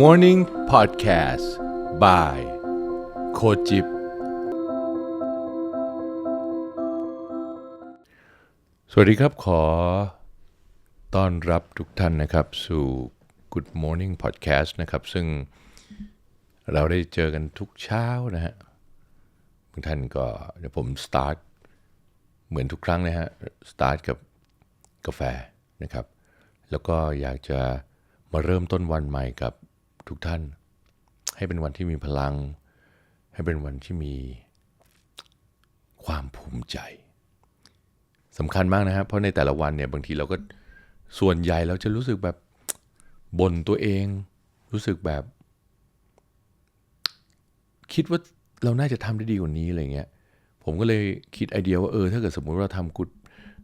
Morning Podcast by โคจิบ สวัสดีครับขอต้อนรับทุกท่านนะครับสู่ Good Morning Podcast นะครับ ซึ่งเราได้เจอกันทุกเช้านะฮะบางท่านก็เดี๋ยวผม start เหมือนทุกครั้งนะฮะ start กับกาแฟนะครับ แล้วก็อยากจะมาเริ่มต้นวันใหม่กับ ทุกท่าน ให้เป็นวันที่มีพลัง ให้เป็นวันที่มีความภูมิใจสำคัญมากนะครับเพราะในแต่ละวันเนี่ยบางทีเราก็ส่วนใหญ่เราจะรู้สึกแบบบ่นตัวเอง รู้สึกแบบ คิดว่าเราน่าจะทำได้ดีกว่านี้อะไรเงี้ยผมก็เลยคิดไอเดียว่าเออถ้าเกิดสมมุติเราทำ good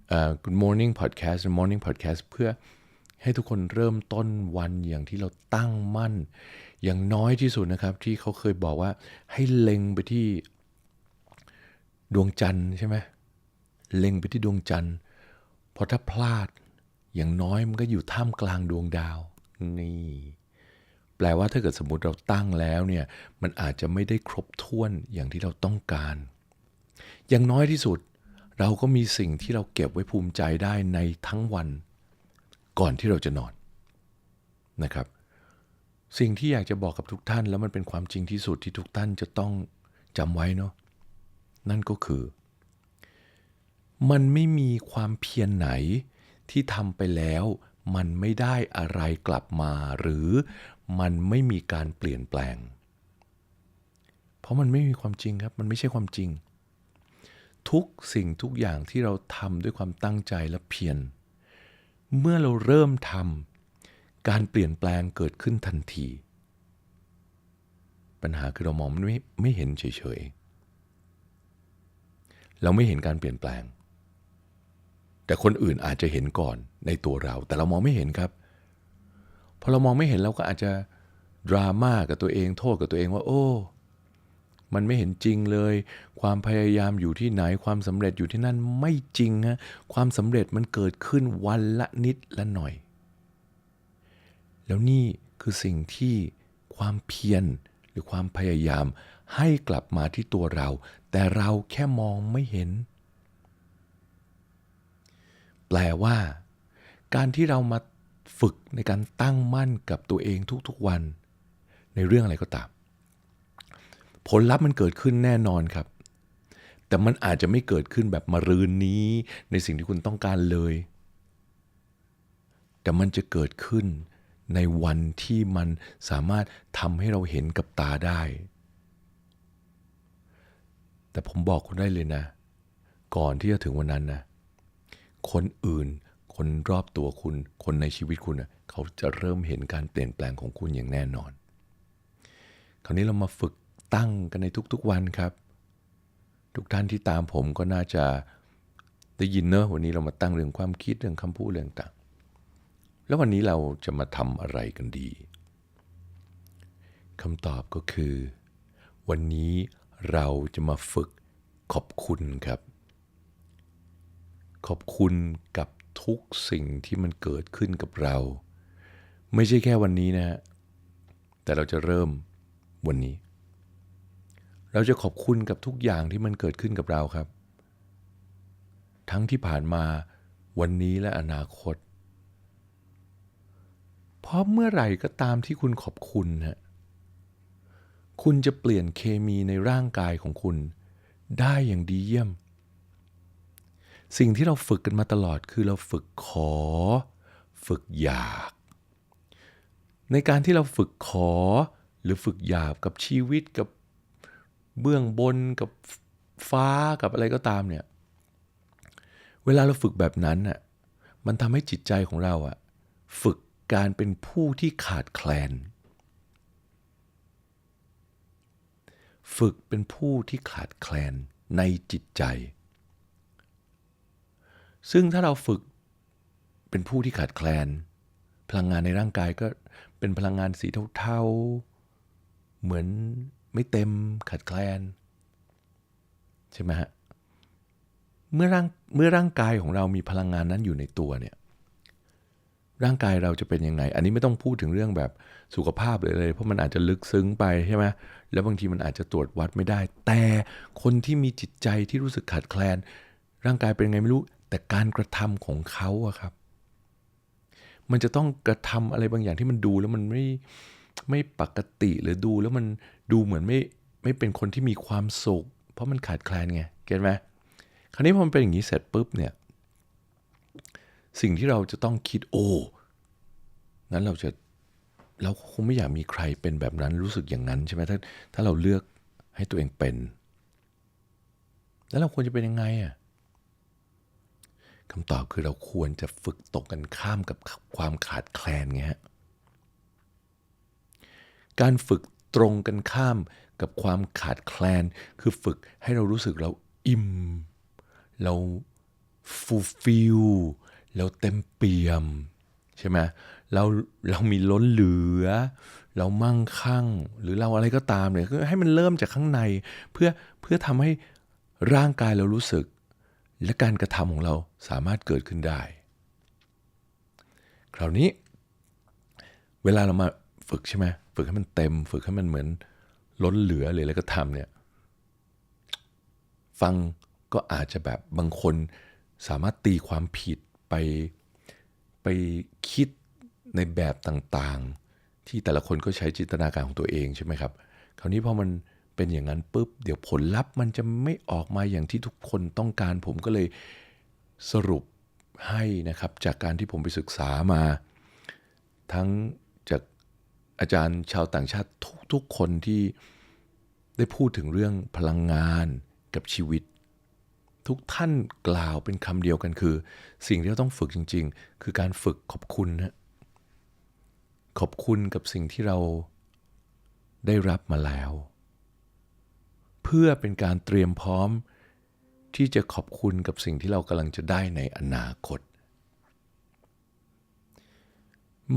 เอ่อ good morning podcast morning podcast เพื่อ ให้ทุกคนเริ่มต้นวันอย่างที่เราตั้งมั่น อย่างน้อยที่สุดนะครับ ที่เขาเคยบอกว่าให้เล็งไปที่ดวงจันทร์ใช่ไหมเล็งไปที่ดวงจันทร์เพราะถ้าพลาดอย่างน้อยมันก็อยู่ท่ามกลางดวงดาวนี่แปลว่าถ้าเกิดสมมติเราตั้งแล้วเนี่ยมันอาจจะไม่ได้ครบถ้วนอย่างที่เราต้องการ อย่างน้อยที่สุด เราก็มีสิ่งที่เราเก็บไว้ภูมิใจได้ในทั้งวัน ก่อนที่เราจะนอนนะครับ สิ่งที่อยากจะบอกกับทุกท่าน แล้วมันเป็นความจริงที่สุดที่ทุกท่านจะต้องจำไว้เนาะนั่นก็คือ มันไม่มีความเพียรไหนที่ทำไปแล้วมันไม่ได้อะไรกลับมา หรือมันไม่มีการเปลี่ยนแปลง เพราะมันไม่มีความจริงครับ มันไม่ใช่ความจริง ทุกสิ่งทุกอย่างที่เราทำด้วยความตั้งใจและเพียร เมื่อเราเริ่มทำการเปลี่ยนแปลงเกิดขึ้นทันที ปัญหาคือเรามองมันไม่ไม่เห็นเฉยๆ เราไม่เห็นการเปลี่ยนแปลง แต่คนอื่นอาจจะเห็นก่อนในตัวเรา แต่เรามองไม่เห็นครับพอเรามองไม่เห็นเราก็อาจจะดราม่ากับตัวเองโทษกับตัวเองว่า โอ้ มันไม่เห็นจริงเลย ความพยายามอยู่ที่ไหนความสำเร็จอยู่ที่นั่นไม่จริงฮะความสำเร็จมันเกิดขึ้นวันละนิดละหน่อย แล้วนี่คือสิ่งที่ความเพียรหรือความพยายามให้กลับมาที่ตัวเรา แต่เราแค่มองไม่เห็น แปลว่า การที่เรามาฝึกในการตั้งมั่นกับตัวเองทุกๆวัน ในเรื่องอะไรก็ตาม ผลลัพธ์มันเกิดขึ้นแน่นอนครับ แต่มันอาจจะไม่เกิดขึ้นแบบมรืนนี้ ในสิ่งที่คุณต้องการเลย แต่มันจะเกิดขึ้นในวันที่มันสามารถทำให้เราเห็นกับตาได้ แต่ผมบอกคุณได้เลยนะ ก่อนที่จะถึงวันนั้นนะ คนอื่น คนรอบตัวคุณ คนในชีวิตคุณนะเขาจะเริ่มเห็นการเปลี่ยนแปลงของคุณอย่างแน่นอน คราวนี้เรามาฝึก ตั้งกันในทุกๆวันครับ ทุกท่านที่ตามผมก็น่าจะได้ยินเนอะวันนี้เรามาตั้งเรื่องความคิดเรื่องคำพูดเรื่องต่างแล้ววันนี้เราจะมาทำอะไรกันดีคำตอบก็คือ วันนี้เราจะมาฝึกขอบคุณครับ ขอบคุณกับทุกสิ่งที่มันเกิดขึ้นกับเรา ไม่ใช่แค่วันนี้นะฮะแต่เราจะเริ่มวันนี้ เราจะขอบคุณกับทุกอย่างที่มันเกิดขึ้นกับเราครับ ทั้งที่ผ่านมาวันนี้และอนาคต เพราะเมื่อไหร่ก็ตามที่คุณขอบคุณฮะคุณจะเปลี่ยนเคมีในร่างกายของคุณ ได้อย่างดีเยี่ยม สิ่งที่เราฝึกกันมาตลอดคือเราฝึกขอ ฝึกอยาก ในการที่เราฝึกขอหรือฝึกอยากกับชีวิตกับ เบื้องบนกับฟ้ากับอะไรก็ตามเนี่ย เวลาเราฝึกแบบนั้นน่ะ มันทำให้จิตใจของเราอะฝึกการเป็นผู้ที่ขาดแคลน ฝึกเป็นผู้ที่ขาดแคลนในจิตใจ ซึ่งถ้าเราฝึกเป็นผู้ที่ขาดแคลน พลังงานในร่างกายก็เป็นพลังงานสีเทาๆ เหมือน ไม่เต็มขาดแคลน ใช่ไหมฮะเมื่อร่างเมื่อร่างกายของเรามีพลังงานนั้นอยู่ในตัวเนี่ยร่างกายเราจะเป็นยังไง อันนี้ไม่ต้องพูดถึงเรื่องแบบสุขภาพเลยเลย เพราะมันอาจจะลึกซึ้งไปใช่ไหมแล้วบางทีมันอาจจะตรวจวัดไม่ได้ แต่คนที่มีจิตใจที่รู้สึกขาดแคลน ร่างกายเป็นยังไงไม่รู้ แต่การกระทำของเขาอะครับ มันจะต้องกระทำอะไรบางอย่างที่มันดูแล้วมันไม่ ไม่ปกติหรือดูแล้วมันดูเหมือนไม่ไม่เป็นคนที่มีความสุข เพราะมันขาดแคลนไงเก็ตไหมคราวนี้พอมันเป็นอย่างนี้เสร็จปุ๊บเนี่ยสิ่งที่เราจะต้องคิดโอ้นั้นเราจะเราคงไม่อยากมีใครเป็นแบบนั้นรู้สึกอย่างนั้นใช่ไหมถ้าถ้าเราเลือกให้ตัวเองเป็น แล้วเราควรจะเป็นยังไงอะคำตอบคือเราควรจะฝึกตกกันข้ามกับความขาดแคลนไงฮะ การฝึกตรงกันข้ามกับความขาดแคลน คือฝึกให้เรารู้สึกเราอิ่ม เราฟูลฟิลเราเต็มเปี่ยม ใช่ไหมเราเรามีล้นเหลือ เรามั่งคั่ง หรือเราอะไรก็ตามเนี่ยคือให้มันเริ่มจากข้างใน เพื่อเพื่อทำให้ร่างกายเรารู้สึก และการกระทำของเราสามารถเกิดขึ้นได้ คราวนี้ เวลาเรามา ฝึกใช่ไหมฝึกให้มันเต็ม ฝึกให้มันเหมือนล้นเหลือเลยแล้วก็ทำเนี่ย ฟังก็อาจจะแบบบางคนสามารถตีความผิดไปไปคิดในแบบต่างๆ ที่แต่ละคนก็ใช้จินตนาการของตัวเองใช่ไหมครับ คราวนี้พอมันเป็นอย่างนั้นปุ๊บ เดี๋ยวผลลัพธ์มันจะไม่ออกมาอย่างที่ทุกคนต้องการ ผมก็เลยสรุปให้นะครับ จากการที่ผมไปศึกษามา ทั้ง อาจารย์ชาวต่างชาติทุกๆคนที่ได้พูดถึงเรื่องพลังงานกับชีวิต ทุกท่านกล่าวเป็นคำเดียวกันคือ สิ่งที่เราต้องฝึกจริง ๆ คือการฝึกขอบคุณนะขอบคุณกับสิ่งที่เราได้รับมาแล้ว เพื่อเป็นการเตรียมพร้อมที่จะขอบคุณกับสิ่งที่เรากำลังจะได้ในอนาคต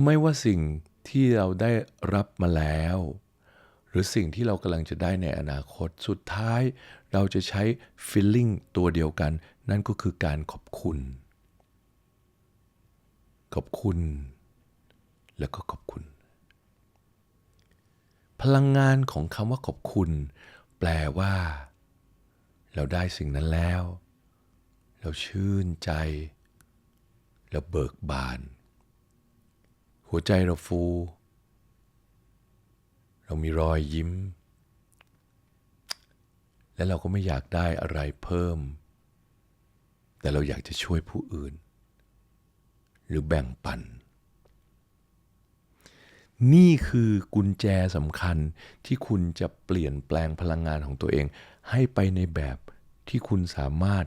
ไม่ว่าสิ่ง ที่เราได้รับมาแล้ว หรือสิ่งที่เรากำลังจะได้ในอนาคตสุดท้าย เราจะใช้ feeling ตัวเดียวกัน นั่นก็คือการขอบคุณ ขอบคุณ แล้วก็ขอบคุณ พลังงานของคำว่าขอบคุณ แปลว่า เราได้สิ่งนั้นแล้ว เราชื่นใจ เราเบิกบาน หัวใจเราฟู เรามีรอยยิ้ม และเราก็ไม่อยากได้อะไรเพิ่ม แต่เราอยากจะช่วยผู้อื่น หรือแบ่งปัน นี่คือกุญแจสำคัญที่คุณจะเปลี่ยนแปลงพลังงานของตัวเอง ให้ไปในแบบที่คุณสามารถ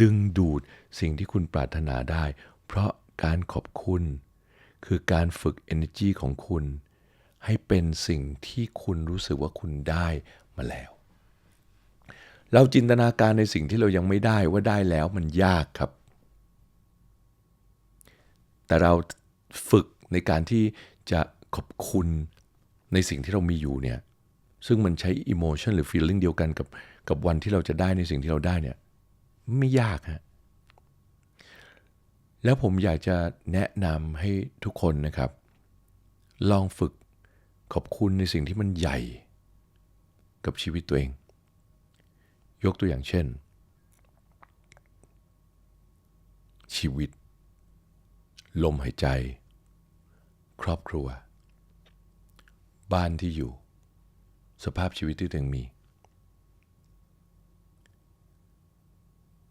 ดึงดูดสิ่งที่คุณปรารถนาได้ เพราะการขอบคุณ คือการฝึก energy ของคุณ ให้เป็นสิ่งที่คุณรู้สึกว่าคุณได้มาแล้ว เราจินตนาการในสิ่งที่เรายังไม่ได้ว่าได้แล้วมันยากครับ แต่เราฝึกในการที่จะขอบคุณในสิ่งที่เรามีอยู่เนี่ยซึ่งมันใช้ emotion หรือ feeling เดียวกันกับกับวันที่เราจะได้ในสิ่งที่เราได้เนี่ยไม่ยากฮะ แล้วผมอยากจะแนะนำให้ทุกคนนะครับ ลองฝึกขอบคุณในสิ่งที่มันใหญ่ กับชีวิตตัวเอง ยกตัวอย่างเช่น ชีวิต ลมหายใจ ครอบครัว บ้านที่อยู่ สภาพชีวิตที่ตัวเองมี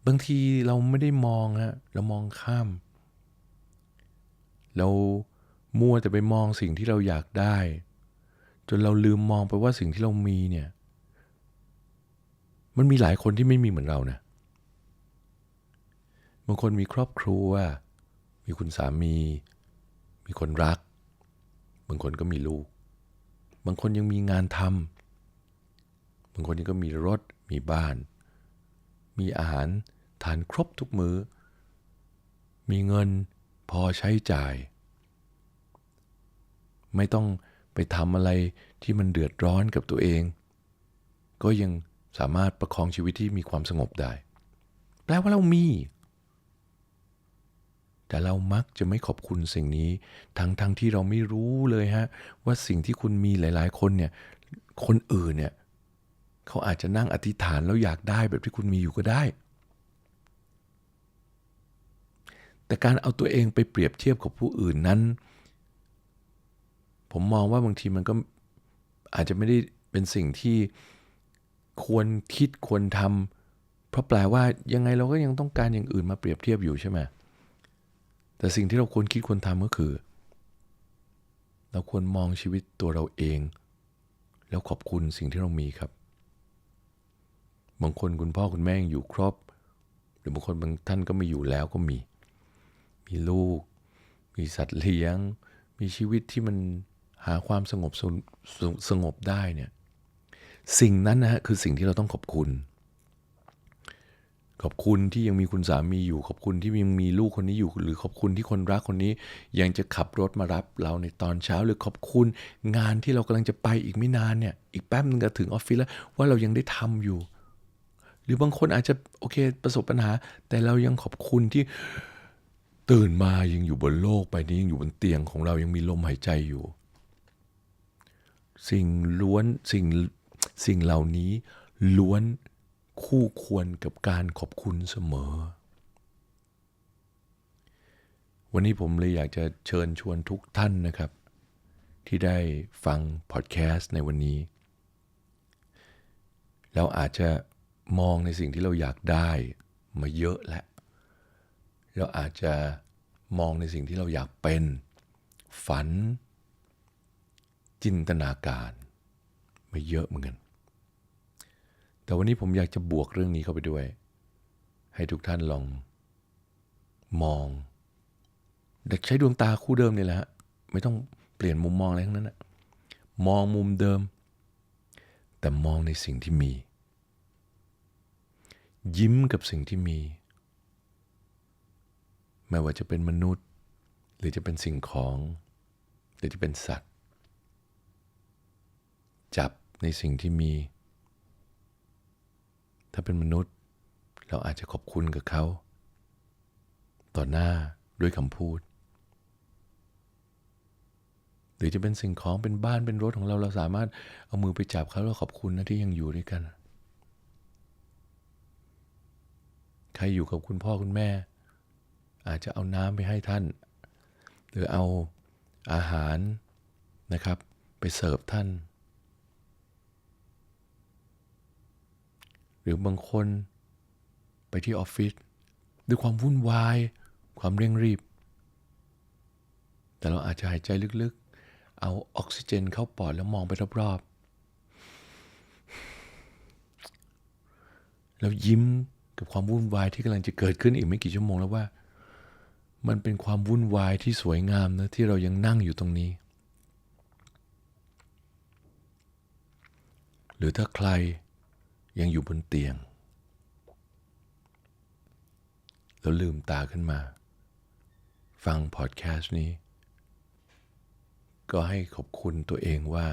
บางทีเราไม่ได้มองฮะเรามองข้าม เรามัวแต่ไปมองสิ่งที่เราอยากได้ จนเราลืมมองไปว่าสิ่งที่เรามีเนี่ย มันมีหลายคนที่ไม่มีเหมือนเรานะบางคนมีครอบครัว มีคุณสามี มีคนรัก บางคนก็มีลูก บางคนยังมีงานทำบางคนยังก็มีรถมีบ้าน มีอาหารทานครบทุกมือ้อ มีเงินพอใช้จ่าย ไม่ต้องไปทำอะไรที่มันเดือดร้อนกับตัวเอง ก็ยังสามารถประคองชีวิตที่มีความสงบได้ แปลว่าเรามี แต่เรามักจะไม่ขอบคุณสิ่งนี้ ทั้งทั้งที่เราไม่รู้เลยฮะ ว่าสิ่งที่คุณมีหลาย ๆ คนเนี่ย คนอื่นเนี่ย เขาอาจจะนั่งอธิษฐานแล้วอยากได้แบบที่คุณมีอยู่ก็ได้ แต่การเอาตัวเองไปเปรียบเทียบกับผู้อื่นนั้น ผมมองว่าบางทีมันก็อาจจะไม่ได้เป็นสิ่งที่ควรคิดควรทำเพราะแปลว่ายังไงเราก็ยังต้องการอย่างอื่นมาเปรียบเทียบอยู่ใช่ไหมแต่สิ่งที่เราควรคิดควรทำก็คือ เราควรมองชีวิตตัวเราเอง แล้วขอบคุณสิ่งที่เรามีครับ บางคนคุณพ่อคุณแม่ยังอยู่ครบ หรือบางคนบางท่านก็ไม่อยู่แล้วก็มี มีลูก มีสัตว์เลี้ยง มีชีวิตที่มันหาความสงบสงสงสงบได้เนี่ยสิ่งนั้นนะฮะคือสิ่งที่เราต้องขอบคุณ ขอบคุณที่ยังมีคุณสามีอยู่ ขอบคุณที่ยังมีลูกคนนี้อยู่ หรือขอบคุณที่คนรักคนนี้ ยังจะขับรถมารับเราในตอนเช้า หรือขอบคุณงานที่เรากำลังจะไปอีกไม่นานเนี่ย อีกแป๊บนึงจะถึงออฟฟิศแล้วว่าเรายังได้ทำอยู่ รือบางคนอาจจะโอเคประสบปัญหา แต่เรายังขอบคุณที่ตื่นมายังอยู่บนโลกใบนี้ยังอยู่บนเตียงของเรายังมีลมหายใจอยู่ สิ่งล้วนสิ่งสิ่งเหล่านี้ล้วนคู่ควรกับการขอบคุณเสมอ วันนี้ผมเลยอยากจะเชิญชวนทุกท่านนะครับ ที่ได้ฟังพอดแคสต์ในวันนี้เราอาจจะ มองในสิ่งที่เราอยากได้มาเยอะแล้ว เราอาจจะมองในสิ่งที่เราอยากเป็น ฝัน จินตนาการมาเยอะเหมือนกัน แต่วันนี้ผมอยากจะบวกเรื่องนี้เข้าไปด้วย ให้ทุกท่านลองมองเด็กใช้ดวงตาคู่เดิมนี่แหละฮะไม่ต้องเปลี่ยนมุมมองอะไรทั้งนั้นนะมองมุมเดิม แต่มองในสิ่งที่มี ยิ้มกับสิ่งที่มี ไม่ว่าจะเป็นมนุษย์ หรือจะเป็นสิ่งของ หรือจะเป็นสัตว์ จับในสิ่งที่มี ถ้าเป็นมนุษย์ เราอาจจะขอบคุณกับเขา ต่อหน้าด้วยคำพูด หรือจะเป็นสิ่งของเป็นบ้านเป็นรถของเราเราสามารถเอามือไปจับเขาแล้วขอบคุณนะที่ยังอยู่ด้วยกัน ครอยู่กับคุณพ่อคุณแม่ อาจจะเอาน้ำไปให้ท่าน หรือเอาอาหารนะครับ ไปเสิร์ฟท่าน หรือบางคนไปที่ออฟฟิศด้วยความวุ่นวาย ความเร่งรีบ แต่เราอาจจะหายใจลึกๆ เอาออกซิเจนเข้าปอดแล้วมองไปรอบๆแล้วยิ้ม กับความวุ่นวายที่กำลังจะเกิดขึ้นอีกไม่กี่ชั่วโมงแล้วว่า มันเป็นความวุ่นวายที่สวยงามนะที่เรายังนั่งอยู่ตรงนี้ หรือถ้าใครยังอยู่บนเตียง แล้วลืมตาขึ้นมา ฟังพอดแคสต์นี้ ก็ให้ขอบคุณตัวเองว่า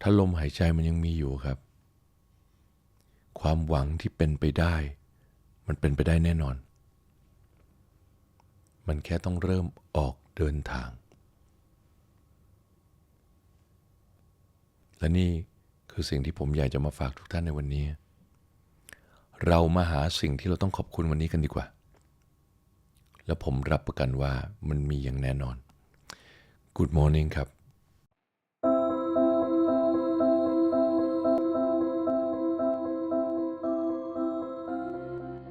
ถ้าลมหายใจมันยังมีอยู่ครับ ความหวังที่เป็นไปได้ มันเป็นไปได้แน่นอน มันแค่ต้องเริ่มออกเดินทาง และนี่คือสิ่งที่ผมอยากจะมาฝากทุกท่านในวันนี้ เรามาหาสิ่งที่เราต้องขอบคุณวันนี้กันดีกว่า แล้วผมรับประกันว่ามันมีอย่างแน่นอน Good morning ครับ